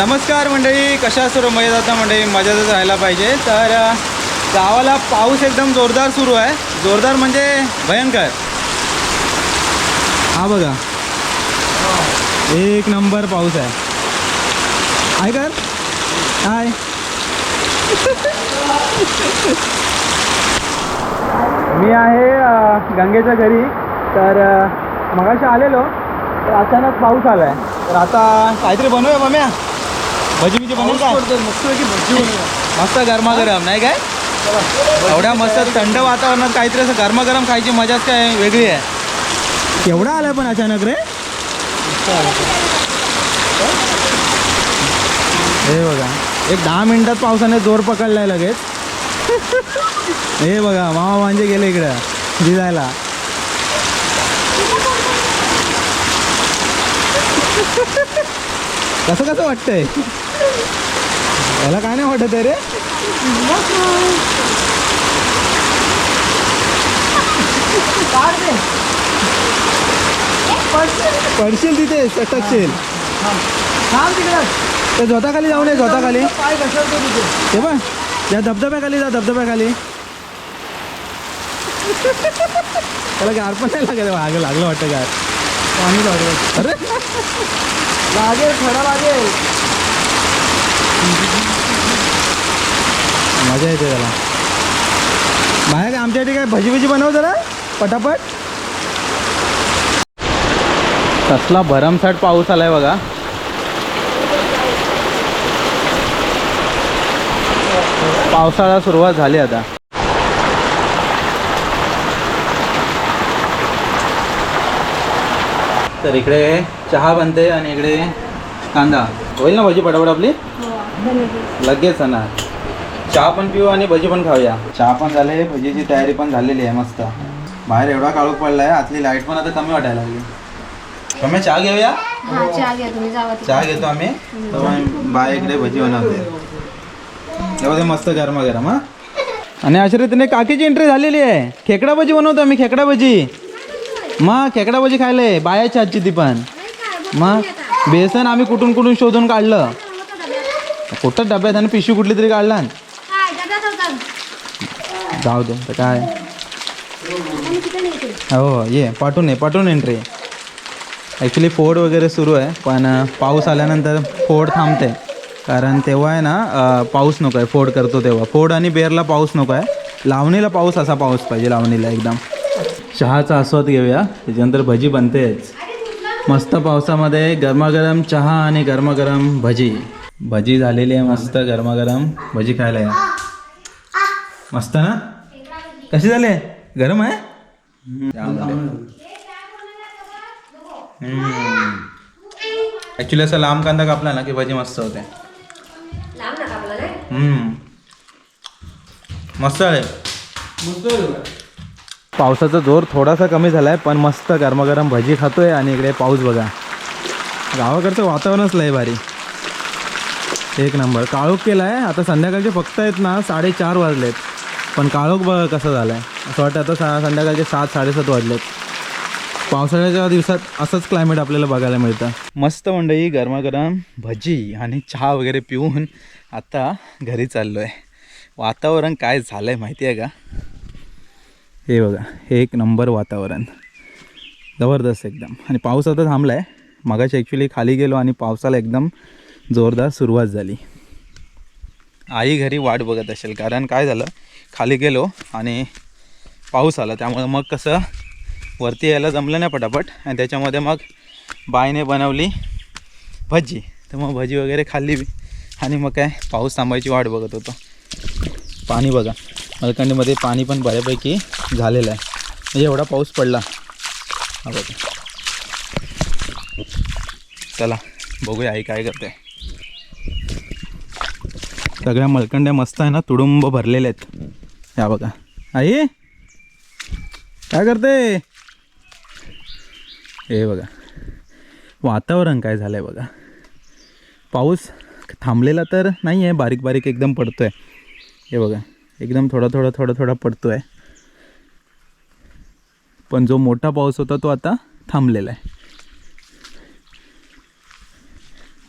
नमस्कार मंडळी कशा सुरू मजेत आता मंडळी? मजेतच राहायला पाहिजे. तर गावाला पाऊस एकदम जोरदार सुरू आहे. जोरदार म्हणजे भयंकर. हा बघा. एक नंबर पाऊस आहे. आहे कर. काय मी आहे गंगेच्या घरी. तर मगाशी आलेलो. तर अचानक पाऊस आला आहे तर आता काहीतरी बनवूया मम्या. भजी बिजी बनवू का मस्त गरमागरम नाही काय? एवढ्या मस्त थंड वातावरणात काहीतरी असं गरमागरम खायची मजाच काय वेगळी आहे. केवढा आलाय पण अचानक रे? हे बघा एक दहा मिनिटात पावसाने जोर पकडलाय लगेच. हे बघा मामा म्हणजे गेले इकडं भिजायला. कसं कसं वाटतंय? याला काय नाही वाटत आहे रे? पडशील तिथे सटकशील. ते झोताखाली जाऊ नये झोताखाली. ते बघ त्या धबधब्याखाली जा धबधब्याखाली. त्याला गार पण नाही लागेल मागं लागलं वाटतं गार. पाणी लागलं. अरे. लागेल खडा लागेल. मजा येते त्याला. बाहेर आमच्या इथे काय भजी भजी बनव जरा पटापट. कसला भरमसाठ पाऊस आलाय बघा. पावसाळा सुरुवात झाली आता. तर इकडे चहा बनते आणि इकडे कांदा. होईल ना भजी पटापट आपली? हो. लगेच ना चहा पण पिऊ आणि भजी पण खाऊया. चहा पण झाले भजीची तयारी पण झालेली आहे मस्त. बाहेर एवढा काळोख पडलाय आतली लाइट पण आता कमी वाटायला लागली. मम्मी चहा घेऊया? हा चहा घ्या तुम्ही जावा तिकडे. चहा घेतो आम्ही. मग बाय इकडे भजी बनवते. तेव्हा ते मस्त गरमा गरम हा. आणि अशा रीतीने काकीची एंट्री झालेली आहे. खेकडा भजी बनवतो आम्ही खेकडा भजी. मग खेकडा भजी खायले बायाची आजची ती पण. मग बेसन आम्ही कुठून कुठून शोधून काढलं. कुठं डब्यात आणि पिशवी कुठली तरी काढला जाऊ दे तर काय. हो ये पाठवून ये पाठवून एंट्री ॲक्च्युली फोड वगैरे सुरू आहे पण पाऊस आल्यानंतर फोड थांबते. कारण तेव्हा आहे ना पाऊस नको आहे फोड करतो तेव्हा. फोड आणि बेरला पाऊस नको आहे. लावणीला पाऊस असा पाऊस पाहिजे लावणीला एकदम. चहाचा आस्वाद घेऊया. त्याच्यानंतर भजी बनतेच. मस्त पावसामध्ये गरमागरम चहा आणि गरमागरम भजी. भजी झालेली आहे मस्त गरमागरम. भजी खायला या. मस्त ना? कशी झाले गरम आहे? ॲक्च्युली असं लांब कांदा कापला ना की भजी मस्त होते. मस्त आहे पावसाचा जोर थोडासा कमी झालाय पण मस्त गरमागरम भजी खातोय आणि इकडे पाऊस बघा. गावाकडचं वातावरणच लय भारी. एक नंबर. काळोख केला आहे आता संध्याकाळचे फक्त आहेत ना साडेचार वाजलेत. पण काळोख बघा कसं झालं आहे असं वाटतं आता सा संध्याकाळचे सात साडेसात वाजलेत. पावसाळ्याच्या दिवसात असंच क्लायमेट आपल्याला बघायला मिळतं. मस्त मंडई गरमागरम भजी आणि चहा वगैरे पिऊन आता घरी चाललो आहे वातावरण काय झालं आहे माहिती आहे का? हे बघा हे एक नंबर वातावरण. जबरदस्त एकदम. आणि पाऊस आता थांबला आहे मगाशी ॲक्च्युली खाली गेलो आणि पावसाला एकदम जोरदार सुरुवात झाली. आई घरी वाट बघत असेल कारण काय झालं खाली गेलो आणि पाऊस आला. त्यामुळे मग कसं वरती यायला जमलं नाही पटापट. आणि त्याच्यामध्ये मग बायने बनवली भजी. तर मग भजी वगैरे खाल्ली आणि मग काय पाऊस थांबायची वाट बघत होतो. पाणी बघा. मलकंडीमध्ये पाणी पण बऱ्यापैकी झालेलं आहे. म्हणजे एवढा पाऊस पडला. हा बघा. चला बघूया आई काय करते. सगळ्या मलकंड्या मस्त आहे ना तुडुंब भरलेल्या आहेत. या बघा. आई काय करते? हे बघा. वातावरण काय झालं आहे बघा. पाऊस थांबलेला तर नाही आहे बारीक बारीक एकदम पडतो आहे हे बघा. एकदम थोडा थोडा थोडा थोडा पडतो आहे पण जो मोठा पाऊस होता तो आता थांबलेला आहे.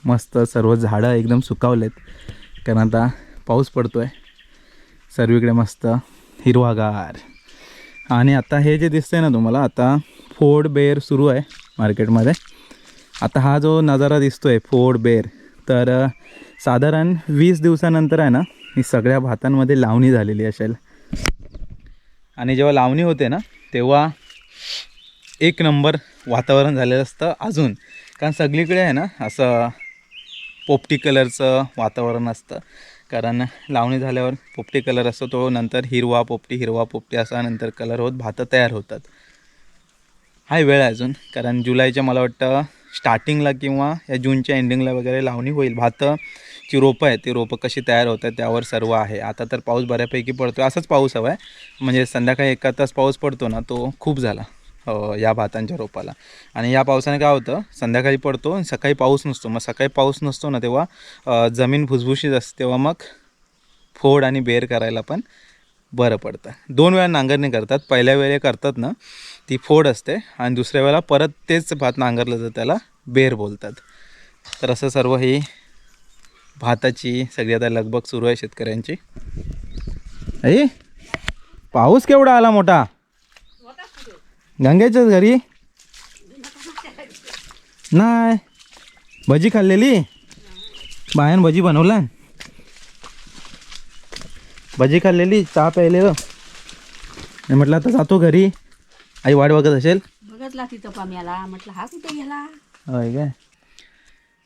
मस्त सर्व झाडं एकदम सुकावलेत. कारण आता पाऊस पडतो आहे सर्वीकडे मस्त हिरवागार. आणि आता हे जे दिसतंय ना तुम्हाला आता फोड बेर सुरू आहे मार्केटमध्ये. आता हा जो नजारा दिसतो आहे फोड बेर तर साधारण वीस दिवसानंतर आहे ना ही सगळ्या भातांमध्ये लावणी झालेली असेल. आणि जेव्हा लावणी होते ना तेव्हा एक नंबर वातावरण झालेलं असतं अजून. कारण सगळीकडे आहे ना असं पोपटी कलरचं वातावरण असतं. कारण लावणी झाल्यावर पोपटी कलर असतो तो नंतर हिरवा पोपटी हिरवा पोपटी असा नंतर कलर होत भातं तयार होतात. हा वेळ आहे अजून. कारण जुलैच्या मला वाटतं स्टार्टिंगला किंवा या जूनच्या एंडिंगला वगैरे लावणी होईल. भातची रोपं आहेत ती रोपं कशी तयार होतात त्यावर सर्व आहे. आता तर पाऊस बऱ्यापैकी पडतो असाच पाऊस हवा आहे. म्हणजे संध्याकाळी एका तास पाऊस पडतो ना तो खूप झाला. या भातांच्या रोपाला. आणि या पावसाने काय होतं संध्याकाळी पडतो आणि सकाळी पाऊस नसतो. मग सकाळी पाऊस नसतो ना तेव्हा जमीन भुसभुशीत असते तेव्हा मग फोड आणि बेर करायला पण बरं पडतं. दोन वेळा नांगरणी करतात. पहिल्या वेळे करतात ना ती फोड असते आणि दुसऱ्या वेळेला परत तेच भात नांगरलं तर त्याला बेर बोलतात. तर असं सर्व ही भाताची सगळी आता लगबग सुरू आहे शेतकऱ्यांची. आई पाऊस केवढा आला मोठा? गंगेच्याच घरी? नाही. भजी खाल्लेली? बायान भजी बनवला. भजी खाल्लेली चहा प्यायलेलं. आणि म्हटलं आता जातो घरी. आई वाट बघत असेल. बघतला तिथं पाम्याला. म्हटलं हा कुठे गेला? होय काय?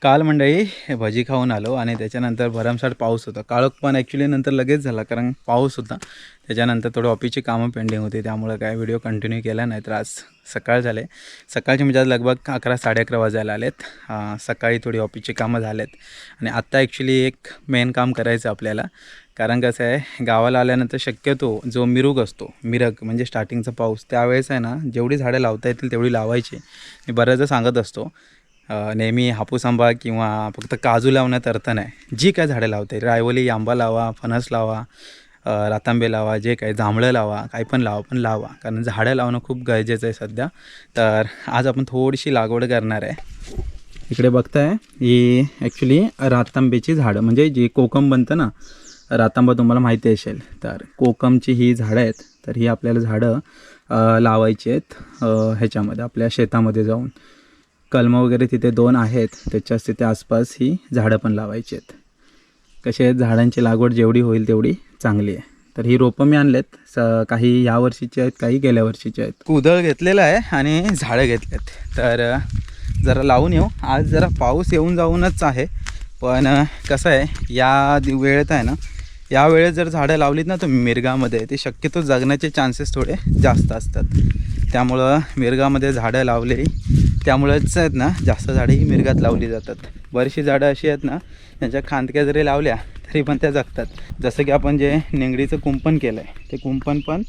काल मंडळी भजी खाऊन आलो आणि त्याच्यानंतर भरमसाठ पाऊस होता. काळोख पण ॲक्च्युली नंतर लगेच झाला कारण पाऊस होता. त्याच्यानंतर थोडं ऑफिसची कामं पेंडिंग होती त्यामुळं काय व्हिडिओ कंटिन्यू केला नाही तर आज सकाळ झाले. सकाळचे म्हणजे आज लगभग अकरा साडे अकरा वाजायला आलेत. सकाळी थोडी ऑफिसची कामं झालेत. आणि आत्ता ॲक्च्युली एक मेन काम करायचं आपल्याला. कारण कसं आहे गावाला आल्यानंतर शक्यतो जो मिरुग असतो मिरग म्हणजे स्टार्टिंगचा पाऊस त्यावेळेस आहे ना जेवढी झाडं लावता येतील तेवढी लावायची. मी बऱ्याचदा सांगत असतो. नेहमी हापूस आंबा किंवा फक्त काजू लावण्यात अर्थ नाही जी काय झाडं लावते रायवली आंबा लावा फणस लावा रातांबे लावा जे काही जांभळं लावा काही पण लावा पण लावा. कारण झाडं लावणं खूप गरजेचं आहे सध्या. तर आज आपण थोडीशी लागवड करणार आहे. इकडे बघताय ही ॲक्च्युली रातांबेची झाडं. म्हणजे जी कोकम बनतं ना रातांबा तुम्हाला माहिती असेल. तर कोकमची ही झाडं आहेत. तर ही आपल्याला झाडं लावायची आहेत ह्याच्यामध्ये आपल्या शेतामध्ये जाऊन. कलमं वगैरे तिथे दोन आहेत. त्याच्याच तिथे आसपास ही झाडं पण लावायची आहेत. कसे झाडांची लागवड जेवढी होईल तेवढी चांगली आहे. तर ही रोपं मी आणलेत. स काही या वर्षीची आहेत काही गेल्या वर्षीची आहेत. कुदळ घेतलेलं आहे आणि झाडं घेतलेत. तर जरा लावून येऊ. आज जरा पाऊस येऊन जाऊनच आहे. पण कसं आहे? या दि- वेळेत आहे ना यावेळेस जर झाडं लावलीत ना तुम्ही मिरगामध्ये ते शक्यतो जगण्याचे चान्सेस थोडे जास्त असतात. त्यामुळं मिरगामध्ये झाडं लावले त्यामुळेच आहेत ना जास्त झाडं ही मिरगात लावली जातात. बरीचशी झाडं अशी आहेत ना त्यांच्या खांदक्या जरी लावल्या तरी पण त्या जगतात. जसं की आपण जे निंगडीचं कुंपण केलं आहे ते कुंपण पण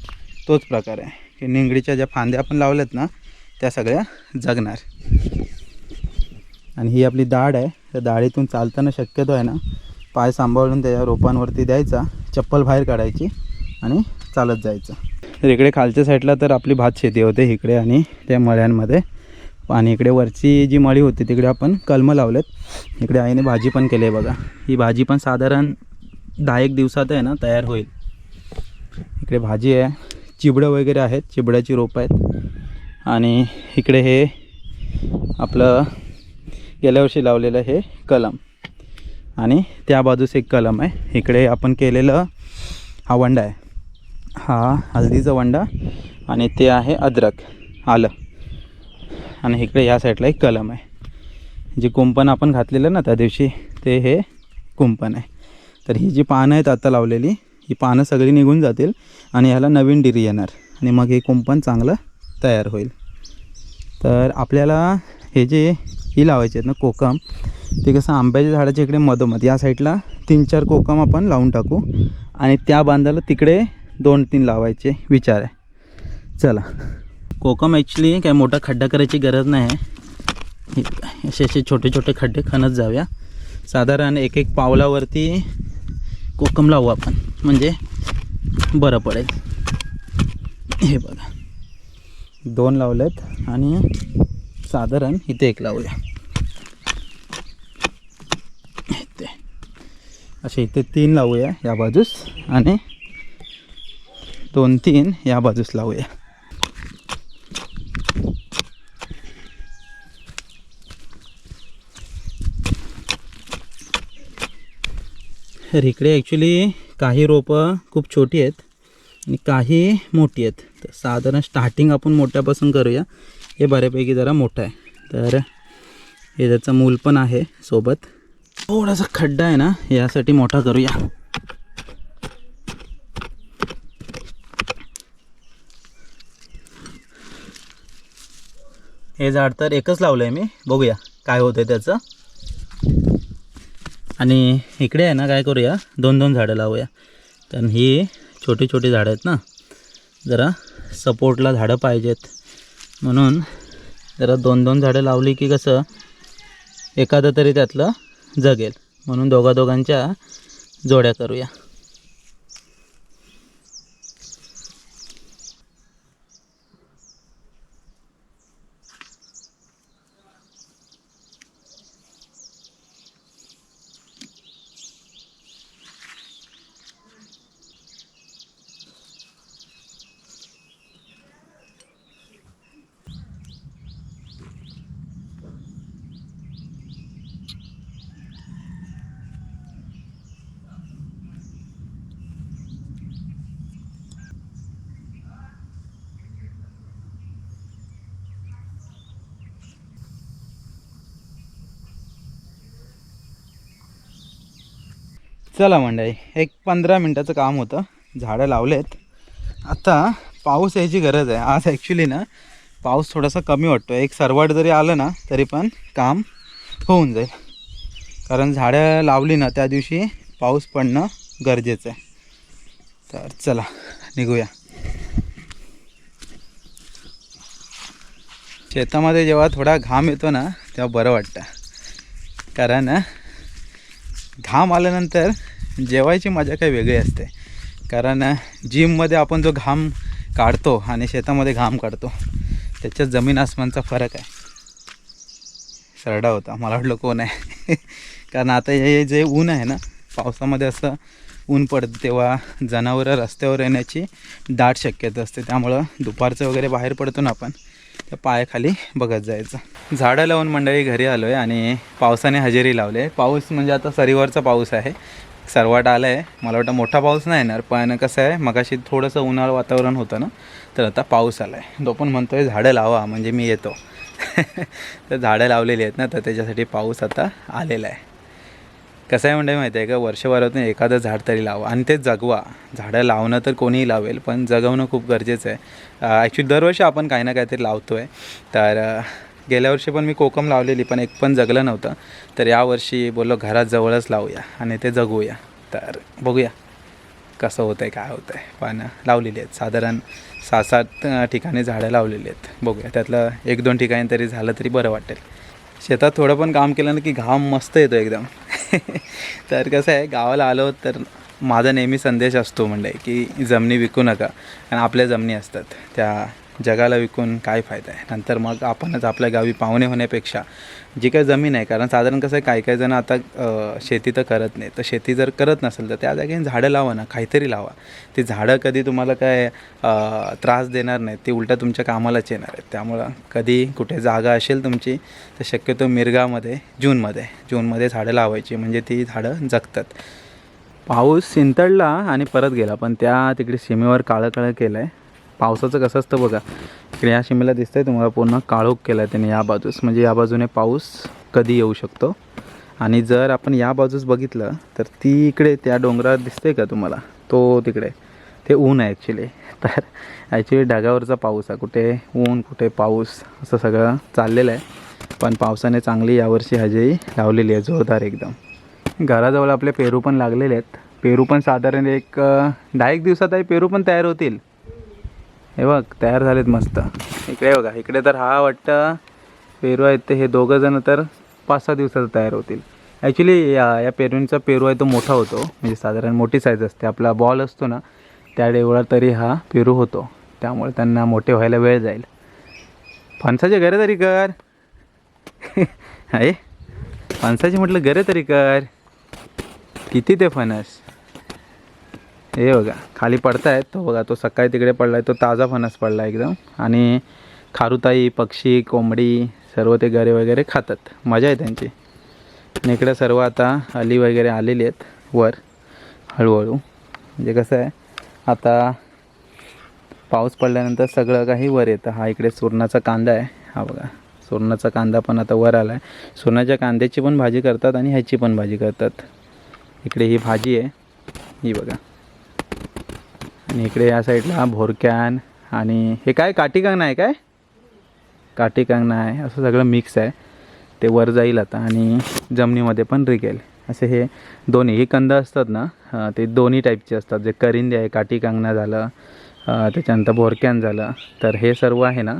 तोच प्रकार आहे. की निंगडीच्या ज्या फांद्या आपण लावल्यात ना त्या सगळ्या जगणार. आणि ही आपली दाढ आहे. त्या दाढीतून चालताना शक्यतो आहे ना पाय सांभाळून त्या रोपांवरती द्यायचा चप्पल बाहेर काढायची आणि चालत जायचं. तर इकडे खालच्या साईडला तर आपली भात शेती होते इकडे आणि त्या मळ्यांमध्ये. आणि इकडे वरची जी मळी होती तिकडे आपण कलमं लावलेत. इकडे आईने भाजी पण केली आहे बघा. ही भाजी पण साधारण दहा एक दिवसात आहे ना तयार होईल. इकडे भाजी आहे. चिबडं वगैरे आहेत. चिबड्याची रोपं आहेत. आणि इकडे हे आपलं गेल्या वर्षी लावलेलं हे कलम. आणि त्या बाजूस एक कलम आहे. इकडे आपण केलेलं हा वंडा आहे. हा हळदीचा वंडा आणि ते आहे अद्रक. आलं. आणि इकडे या साईडला एक कलम आहे. जे कुंपण आपण घातलेलं ना त्या दिवशी ते हे कुंपण आहे. तर ही जी पानं आहेत आता लावलेली ही पानं सगळी निघून जातील आणि ह्याला नवीन डिरी येणार. आणि मग हे कुंपण चांगलं तयार होईल. तर आपल्याला हे जे ही लावायची आहेत ना कोकम. ते कसं आंब्याच्या झाडाच्या इकडे मधोमध. या साईडला तीन चार कोकम आपण लावून टाकू. आणि त्या बांधाला तिकडे दोन तीन लावायचे विचार आहे. चला. कोकम ॲक्च्युली काय मोठा खड्डा करायची गरज नाही आहे. असे असे छोटे छोटे खड्डे खणत जाऊया. साधारण एक एक पावलावरती कोकम लावू आपण. म्हणजे बरं पडेल. हे बघा. दोन लावलेत आणि साधारण इथे एक लावूया. असे इथे तीन लावूया या बाजूस आणि दोन तीन या बाजूस लावूया. तर इकडे ॲक्च्युली काही रोपं खूप छोटी आहेत आणि काही मोठी आहेत. तर साधारण स्टार्टिंग आपण मोठ्यापासून करूया. हे बऱ्यापैकी जरा मोठं आहे. तर हे त्याचं मूल पण आहे सोबत. थोडासा खड्डा आहे ना यासाठी मोठा करूया. हे झाड तर एकच लावलं आहे मी बघूया काय होतं त्याचं. आणि इकडे आहे ना काय करूया दोन दोन झाडं लावूया. कारण ही छोटी छोटी झाडं आहेत ना जरा सपोर्टला झाडं पाहिजेत. म्हणून जरा दोन दोन झाडं लावली की कसं एखादं तरी त्यातलं जगेल. म्हणून दोघा दोघांच्या जोड्या करूया. चला मंडळी एक पंधरा मिनटाचं काम होतं. झाडं लावलेत. आता पाऊस यायची गरज आहे. आज ॲक्च्युली ना पाऊस थोडासा कमी वाटतो एक सरवाट जरी आलं ना तरी पण काम होऊन जाईल. कारण झाडं लावली ना त्या दिवशी पाऊस पडणं गरजेचं आहे. तर चला निघूया. शेतामध्ये जेव्हा थोडा घाम येतो ना तेव्हा बरं वाटतं. कारण घाम आल्यानंतर जेवायची मजा काही वेगळी असते. कारण जिममध्ये आपण जो घाम काढतो आणि शेतामध्ये घाम काढतो त्याच्यात जमीन आसमानचा फरक आहे. सरडा होता. मला वाटलं कोण आहे? कारण आता हे जे ऊन आहे ना पावसामध्ये असं ऊन पडतं तेव्हा जनावरं रस्त्यावर येण्याची दाट शक्यता असते. त्यामुळं दुपारचं वगैरे बाहेर पडतो ना आपण त्या पायाखाली बघत जायचं. झाडं लावून मंडळी घरी आलो आहे आणि पावसाने हजेरी लावले पाऊस म्हणजे आता सरीवरचा पाऊस आहे. सरवाट आला आहे मला वाटतं मोठा पाऊस नाही येणार पण कसं आहे मगाशी थोडंसं उन्हाळ वातावरण होतं ना तर आता पाऊस आला आहे तो पण म्हणतो आहे झाडं लावा म्हणजे मी येतो. तर झाडं लावलेली आहेत ना तर त्याच्यासाठी पाऊस आता आलेला आहे. कसं आहे म्हणजे माहिती आहे का? वर्षभरातून एखादं झाड तरी लावा आणि ते जगवा. झाडं लावणं तर कोणीही लावेल पण जगवणं खूप गरजेचं आहे. ॲक्च्युली दरवर्षी आपण काही ना काहीतरी लावतो आहे तर गेल्या वर्षी पण मी कोकम लावलेली पण एक पण जगलं नव्हतं. तर यावर्षी बोललो घरात जवळच लावूया आणि ते जगूया. तर बघूया कसं होतं आहे काय होतं आहे पण लावलेली आहेत. साधारण सात सात ठिकाणी झाडं लावलेली आहेत. बघूया. त्यातलं एक दोन ठिकाणी तरी झालं तरी बरं वाटेल. शेतात थोडं पण काम केलं ना की घाम मस्त येतो एकदम. तर कसं आहे गावाला आलो तर माझा नेहमी संदेश असतो म्हणजे की जमिनी विकू नका. आणि आपल्या जमिनी असतात त्या जगाला विकून काय फायदा आहे? नंतर मग आपणच आपल्या गावी पाहुणे होण्यापेक्षा जी काही जमीन आहे कारण साधारण कसं आहे काही काही जण आता शेती तर करत नाही तर शेती जर करत नसेल तर त्या जागी झाडं लावा ना काहीतरी लावा. ती झाडं कधी तुम्हाला काय त्रास देणार नाहीत. ती उलटं तुमच्या कामालाच येणार आहेत. त्यामुळं कधी कुठे जागा असेल तुमची तर शक्यतो मिरगामध्ये जूनमध्ये जूनमध्ये झाडं लावायची. म्हणजे ती झाडं जगतात. पाऊस शिंतडला आणि परत गेला पण त्या तिकडे सीमेवर काळं काळं केलं आहे पावसाचं कसं असतं बघा. इकडे या सीमेला दिसतंय तुम्हाला पूर्ण काळोख केला आहे त्याने या बाजूस. म्हणजे या बाजूने पाऊस कधी येऊ शकतो? आणि जर आपण या बाजूस बघितलं तर ती इकडे त्या डोंगरावर दिसते का तुम्हाला? तो तिकडे. ते ऊन आहे ॲक्च्युली तर ॲक्च्युली ढगावरचा पाऊस आहे. कुठे ऊन कुठे पाऊस असं सगळं चाललेलं आहे. पण पावसाने चांगली यावर्षी हजेरी लावलेली आहे. जोरदार एकदम. घराजवळ आपले पेरू पण लागलेले आहेत. पेरू पण साधारण एक दहा एक दिवसात आहे पेरू पण तयार होतील. हे बघ तयार झालेत मस्त. इकडे बघा इकडे तर हा वाटतं पेरू आहेत ते हे दोघं जण तर पाच सहा दिवसात तयार होतील. ॲक्च्युली या या पेरूंचा पेरू आहे तो मोठा होतो. म्हणजे साधारण मोठी साईज असते. आपला बॉल असतो ना त्या एवढा तरी हा पेरू होतो. त्यामुळे त्यांना मोठे व्हायला वेळ जाईल. फणसाचे घरे तरी कर. आहे फणसाचे म्हटलं घरे तरी कर. किती ते फणस? हे बघा खाली पडतायत. तो बघा तो सकाळी तिकडे पडला आहे तो ताजा फणस पडला एकदम. आणि खारुताई पक्षी कोंबडी सर्व ते गरे वगैरे खातात. मजा आहे त्यांची. आणि इकडे सर्व आता अली वगैरे आलेली आहेत वर हळूहळू. म्हणजे कसं आहे आता पाऊस पडल्यानंतर सगळं काही वर येतं. हा इकडे सुरणाचा कांदा आहे. हा बघा सुरणाचा कांदा पण आता वर आला आहे सुरणाच्या कांद्याची पण भाजी करतात आणि ह्याची पण भाजी करतात. इकडे ही भाजी आहे. ही बघा. आणि इकडे या साईडला भोरक्यान आणि हे काय? काठी कांगणा आहे काय? काठी कांगणा आहे. असं सगळं मिक्स आहे. ते वर जाईल आता आणि जमिनीमध्ये पण रिगेल. असे हे दोन्ही हे कंद असतात ना ते दोन्ही टाईपचे असतात. जे करिंदे आहे काठी कांगणा झालं त्याच्यानंतर भोरक्यान झालं. तर हे सर्व आहे ना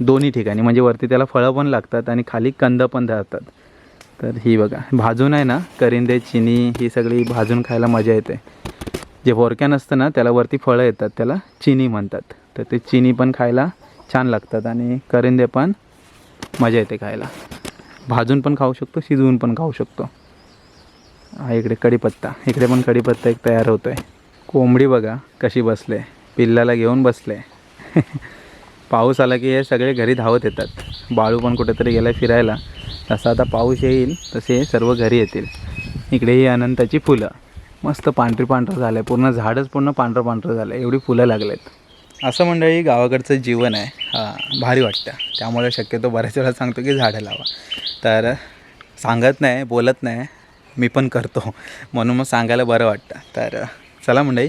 दोन्ही ठिकाणी. म्हणजे वरती त्याला फळं पण लागतात आणि खाली कंद पण राहतात. तर ही बघा भाजून आहे ना करिंदे चिनी ही सगळी भाजून खायला मजा येते. जे भोरक्यान असतं ना त्याला वरती फळं येतात त्याला चिनी म्हणतात. तर ते चिनी पण खायला छान लागतात आणि करिंदे पण मजा येते खायला. भाजून पण खाऊ शकतो शिजवून पण खाऊ शकतो. हा इकडे कढीपत्ता. इकडे पण कढीपत्ता एक तयार होतो आहे कोंबडी बघा कशी बसले. पिल्लाला घेऊन बसले. पाऊस आला की हे सगळे घरी धावत येतात. बाळू पण कुठेतरी गेला फिरायला. तसा आता पाऊस येईल तसे सर्व घरी येतील. इकडे ही अनंताची फुलं. मस्त पांढरी पांढरं झालं आहे पूर्ण झाडच पूर्ण पांढरं पांढरं झालं आहे एवढी फुलं लागलेत. असं मंडळी गावाकडचं जीवन आहे. हां भारी वाटतं. त्यामुळे शक्यतो बऱ्याच वेळा सांगतो की झाडं लावा. तर सांगत नाही बोलत नाही. मी पण करतो. म्हणून मग सांगायला बरं वाटतं. तर चला मंडळी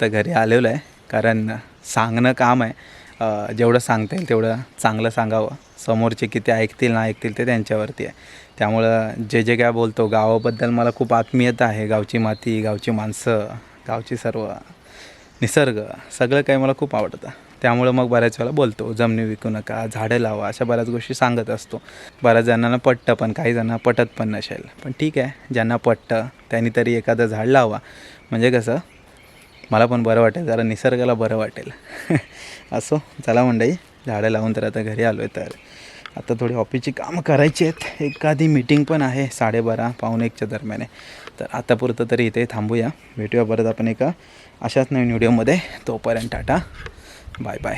तर घरी आलेलो आहे कारण सांगणं काम आहे. जेवढं सांगता येईल तेवढं चांगलं सांगावं. समोरचे किती ऐकतील ना ऐकतील ते त्यांच्यावरती आहे. त्यामुळं जे जे काय बोलतो गावाबद्दल मला खूप आत्मीयता आहे. गावची माती गावची माणसं गावची सर्व. निसर्ग सगळं काही मला खूप आवडतं. त्यामुळं मग बऱ्याच वेळा बोलतो जमिनी विकू नका झाडं लावा अशा बऱ्याच गोष्टी सांगत असतो. बऱ्याच जणांना पटतं पण काही जणांना पटत पण नसेल. पण ठीक आहे ज्यांना पटतं त्यांनी तरी एखादं झाड लावा. म्हणजे कसं मला पण बरं वाटेल जरा निसर्गाला बरं वाटेल. असो चला मंडई झाडं लावून तर आता घरी आलो आहे तर. आता थोडी ऑफिसची कामं करायची आहेत. एखादी मीटिंग पण आहे साडेबारा पावणे एकच्या दरम्यान. तर आतापुरतं तरी इथे थांबूया. भेटूया परत आपण एका अशाच नवीन व्हिडिओमध्ये. तोपर्यंत टाटा. Bye bye.